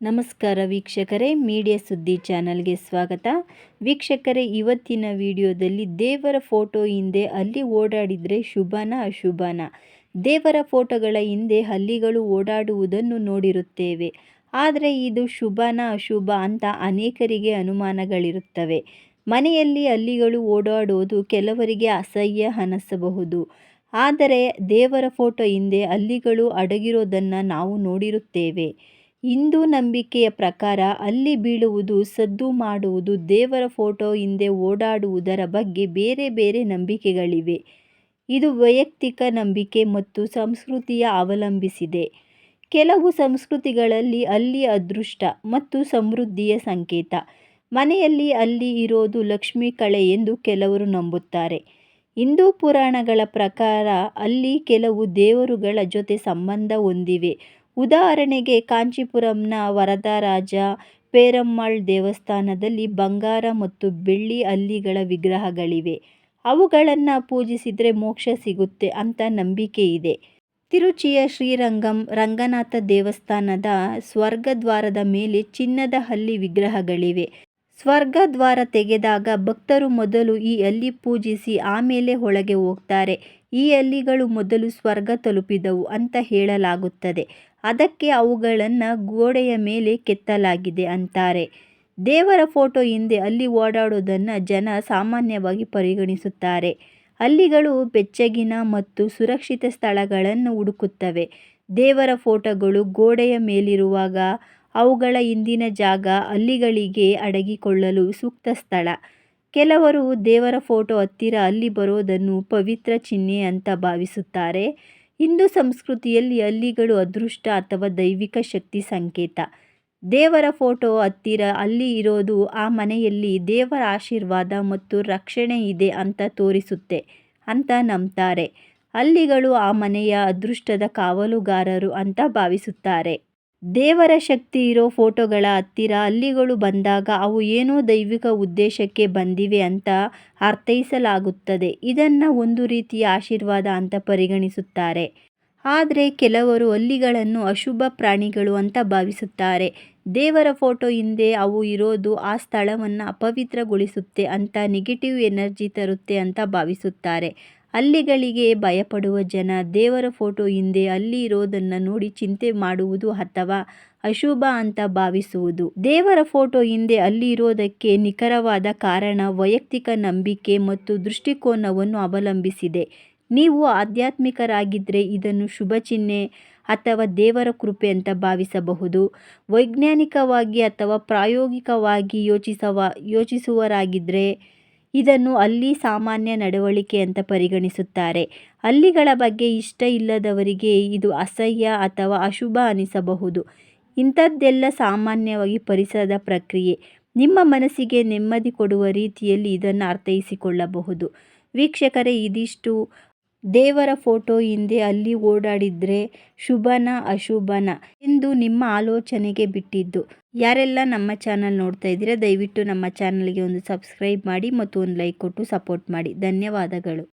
ನಮಸ್ಕಾರ ವೀಕ್ಷಕರೇ, ಮೀಡಿಯಾ ಸುದ್ದಿ ಚಾನಲ್ಗೆ ಸ್ವಾಗತ. ವೀಕ್ಷಕರೇ, ಇವತ್ತಿನ ವಿಡಿಯೋದಲ್ಲಿ ದೇವರ ಫೋಟೋ ಹಿಂದೆ ಅಲ್ಲಿ ಓಡಾಡಿದರೆ ಶುಭನ ಅಶುಭನ. ದೇವರ ಫೋಟೋಗಳ ಹಿಂದೆ ಹಲ್ಲಿಗಳು ಓಡಾಡುವುದನ್ನು ನೋಡಿರುತ್ತೇವೆ. ಆದರೆ ಇದು ಶುಭನ ಅಶುಭ ಅಂತ ಅನೇಕರಿಗೆ ಅನುಮಾನಗಳಿರುತ್ತವೆ. ಮನೆಯಲ್ಲಿ ಹಲ್ಲಿಗಳು ಓಡಾಡೋದು ಕೆಲವರಿಗೆ ಅಸಹ್ಯ ಅನಿಸಬಹುದು. ಆದರೆ ದೇವರ ಫೋಟೋ ಹಿಂದೆ ಹಲ್ಲಿಗಳು ಅಡಗಿರೋದನ್ನು ನಾವು ನೋಡಿರುತ್ತೇವೆ. ಹಿಂದೂ ನಂಬಿಕೆಯ ಪ್ರಕಾರ ಅಲ್ಲಿ ಬೀಳುವುದು, ಸದ್ದು ಮಾಡುವುದು, ದೇವರ ಫೋಟೋ ಹಿಂದೆ ಓಡಾಡುವುದರ ಬಗ್ಗೆ ಬೇರೆ ಬೇರೆ ನಂಬಿಕೆಗಳಿವೆ. ಇದು ವೈಯಕ್ತಿಕ ನಂಬಿಕೆ ಮತ್ತು ಸಂಸ್ಕೃತಿಯ ಅವಲಂಬಿಸಿದೆ. ಕೆಲವು ಸಂಸ್ಕೃತಿಗಳಲ್ಲಿ ಅಲ್ಲಿ ಅದೃಷ್ಟ ಮತ್ತು ಸಮೃದ್ಧಿಯ ಸಂಕೇತ. ಮನೆಯಲ್ಲಿ ಅಲ್ಲಿ ಇರೋದು ಲಕ್ಷ್ಮೀ ಕಳೆ ಎಂದು ಕೆಲವರು ನಂಬುತ್ತಾರೆ. ಹಿಂದೂ ಪುರಾಣಗಳ ಪ್ರಕಾರ ಅಲ್ಲಿ ಕೆಲವು ದೇವರುಗಳ ಜೊತೆ ಸಂಬಂಧ ಹೊಂದಿವೆ. ಉದಾಹರಣೆಗೆ ಕಾಂಚೀಪುರಂನ ವರದರಾಜ ಪೇರಮ್ಮಾಳ್ ದೇವಸ್ಥಾನದಲ್ಲಿ ಬಂಗಾರ ಮತ್ತು ಬೆಳ್ಳಿ ಹಲ್ಲಿಗಳ ವಿಗ್ರಹಗಳಿವೆ. ಅವುಗಳನ್ನು ಪೂಜಿಸಿದರೆ ಮೋಕ್ಷ ಸಿಗುತ್ತೆ ಅಂತ ನಂಬಿಕೆ ಇದೆ. ತಿರುಚಿಯ ಶ್ರೀರಂಗಂ ರಂಗನಾಥ ದೇವಸ್ಥಾನದ ಸ್ವರ್ಗದ್ವಾರದ ಮೇಲೆ ಚಿನ್ನದ ಹಲ್ಲಿ ವಿಗ್ರಹಗಳಿವೆ. ಸ್ವರ್ಗದ್ವಾರ ತೆಗೆದಾಗ ಭಕ್ತರು ಮೊದಲು ಈ ಅಲ್ಲಿ ಪೂಜಿಸಿ ಆಮೇಲೆ ಒಳಗೆ ಹೋಗ್ತಾರೆ. ಈ ಹಲ್ಲಿಗಳು ಮೊದಲು ಸ್ವರ್ಗ ತಲುಪಿದವು ಅಂತ ಹೇಳಲಾಗುತ್ತದೆ. ಅದಕ್ಕೆ ಅವುಗಳನ್ನು ಗೋಡೆಯ ಮೇಲೆ ಕೆತ್ತಲಾಗಿದೆ ಅಂತಾರೆ. ದೇವರ ಫೋಟೋ ಹಿಂದೆ ಅಲ್ಲಿ ಓಡಾಡೋದನ್ನು ಜನ ಸಾಮಾನ್ಯವಾಗಿ ಪರಿಗಣಿಸುತ್ತಾರೆ. ಅಲ್ಲಿಗಳು ಬೆಚ್ಚಗಿನ ಮತ್ತು ಸುರಕ್ಷಿತ ಸ್ಥಳಗಳನ್ನು ಹುಡುಕುತ್ತವೆ. ದೇವರ ಫೋಟೋಗಳು ಗೋಡೆಯ ಮೇಲಿರುವಾಗ ಅವುಗಳ ಇಂದಿನ ಜಾಗ ಅಲ್ಲಿಗಳಿಗೆ ಅಡಗಿಕೊಳ್ಳಲು ಸೂಕ್ತ ಸ್ಥಳ. ಕೆಲವರು ದೇವರ ಫೋಟೋ ಹತ್ತಿರ ಅಲ್ಲಿ ಬರೋದನ್ನು ಪವಿತ್ರ ಚಿಹ್ನೆ ಅಂತ ಭಾವಿಸುತ್ತಾರೆ. ಹಿಂದೂ ಸಂಸ್ಕೃತಿಯಲ್ಲಿ ಅಲ್ಲಿಗಳು ಅದೃಷ್ಟ ಅಥವಾ ದೈವಿಕ ಶಕ್ತಿ ಸಂಕೇತ. ದೇವರ ಫೋಟೋ ಹತ್ತಿರ ಅಲ್ಲಿ ಇರೋದು ಆ ಮನೆಯಲ್ಲಿ ದೇವರ ಆಶೀರ್ವಾದ ಮತ್ತು ರಕ್ಷಣೆ ಇದೆ ಅಂತ ತೋರಿಸುತ್ತೆ ಅಂತ ನಂಬ್ತಾರೆ. ಅಲ್ಲಿಗಳು ಆ ಮನೆಯ ಅದೃಷ್ಟದ ಕಾವಲುಗಾರರು ಅಂತ ಭಾವಿಸುತ್ತಾರೆ. ದೇವರ ಶಕ್ತಿ ಇರೋ ಫೋಟೋಗಳ ಹತ್ತಿರ ಅಲ್ಲಿಗಳು ಬಂದಾಗ ಅವು ಏನೋ ದೈವಿಕ ಉದ್ದೇಶಕ್ಕೆ ಬಂದಿವೆ ಅಂತ ಅರ್ಥೈಸಲಾಗುತ್ತದೆ. ಇದನ್ನು ಒಂದು ರೀತಿಯ ಆಶೀರ್ವಾದ ಅಂತ ಪರಿಗಣಿಸುತ್ತಾರೆ. ಆದರೆ ಕೆಲವರು ಅಲ್ಲಿಗಳನ್ನು ಅಶುಭ ಪ್ರಾಣಿಗಳು ಅಂತ ಭಾವಿಸುತ್ತಾರೆ. ದೇವರ ಫೋಟೋ ಹಿಂದೆ ಅವು ಇರೋದು ಆ ಸ್ಥಳವನ್ನು ಅಪವಿತ್ರಗೊಳಿಸುತ್ತೆ ಅಂತ ನೆಗೆಟಿವ್ ಎನರ್ಜಿ ತರುತ್ತೆ ಅಂತ ಭಾವಿಸುತ್ತಾರೆ. ಹಲ್ಲಿಗಳಿಗೆ ಭಯಪಡುವ ಜನ ದೇವರ ಫೋಟೋ ಹಿಂದೆ ಅಲ್ಲಿ ಇರೋದನ್ನು ನೋಡಿ ಚಿಂತೆ ಮಾಡುವುದು ಅಥವಾ ಅಶುಭ ಅಂತ ಭಾವಿಸುವುದು. ದೇವರ ಫೋಟೋ ಹಿಂದೆ ಅಲ್ಲಿ ಇರೋದಕ್ಕೆ ನಿಖರವಾದ ಕಾರಣ ವೈಯಕ್ತಿಕ ನಂಬಿಕೆ ಮತ್ತು ದೃಷ್ಟಿಕೋನವನ್ನು ಅವಲಂಬಿಸಿದೆ. ನೀವು ಆಧ್ಯಾತ್ಮಿಕರಾಗಿದ್ದರೆ ಇದನ್ನು ಶುಭ ಚಿಹ್ನೆ ಅಥವಾ ದೇವರ ಕೃಪೆ ಅಂತ ಭಾವಿಸಬಹುದು. ವೈಜ್ಞಾನಿಕವಾಗಿ ಅಥವಾ ಪ್ರಾಯೋಗಿಕವಾಗಿ ಯೋಚಿಸವ ಯೋಚಿಸುವರಾಗಿದ್ದರೆ ಇದನ್ನು ಅಲ್ಲಿ ಸಾಮಾನ್ಯ ನಡವಳಿಕೆ ಅಂತ ಪರಿಗಣಿಸುತ್ತಾರೆ. ಅಲ್ಲಿಗಳ ಬಗ್ಗೆ ಇಷ್ಟ ಇಲ್ಲದವರಿಗೆ ಇದು ಅಸಹ್ಯ ಅಥವಾ ಅಶುಭ ಅನಿಸಬಹುದು. ಇಂಥದ್ದೆಲ್ಲ ಸಾಮಾನ್ಯವಾಗಿ ಪರಿಸರದ ಪ್ರಕ್ರಿಯೆ. ನಿಮ್ಮ ಮನಸ್ಸಿಗೆ ನೆಮ್ಮದಿ ಕೊಡುವ ರೀತಿಯಲ್ಲಿ ಇದನ್ನು ಅರ್ಥೈಸಿಕೊಳ್ಳಬಹುದು. ವೀಕ್ಷಕರೇ, ಇದಿಷ್ಟು ದೇವರ ಫೋಟೋ ಹಿಂದೆ ಅಲ್ಲಿ ಓಡಾಡಿದ್ರೆ ಶುಭನ ಅಶುಭನ ಎಂದು ನಿಮ್ಮ ಆಲೋಚನೆಗೆ ಬಿಟ್ಟಿದ್ದು. ಯಾರೆಲ್ಲ ನಮ್ಮ ಚಾನಲ್ ನೋಡ್ತಾ ಇದ್ದೀರಾ, ದಯವಿಟ್ಟು ನಮ್ಮ ಚಾನಲ್ಗೆ ಒಂದು ಸಬ್ಸ್ಕ್ರೈಬ್ ಮಾಡಿ ಮತ್ತು ಒಂದು ಲೈಕ್ ಕೊಟ್ಟು ಸಪೋರ್ಟ್ ಮಾಡಿ. ಧನ್ಯವಾದಗಳು.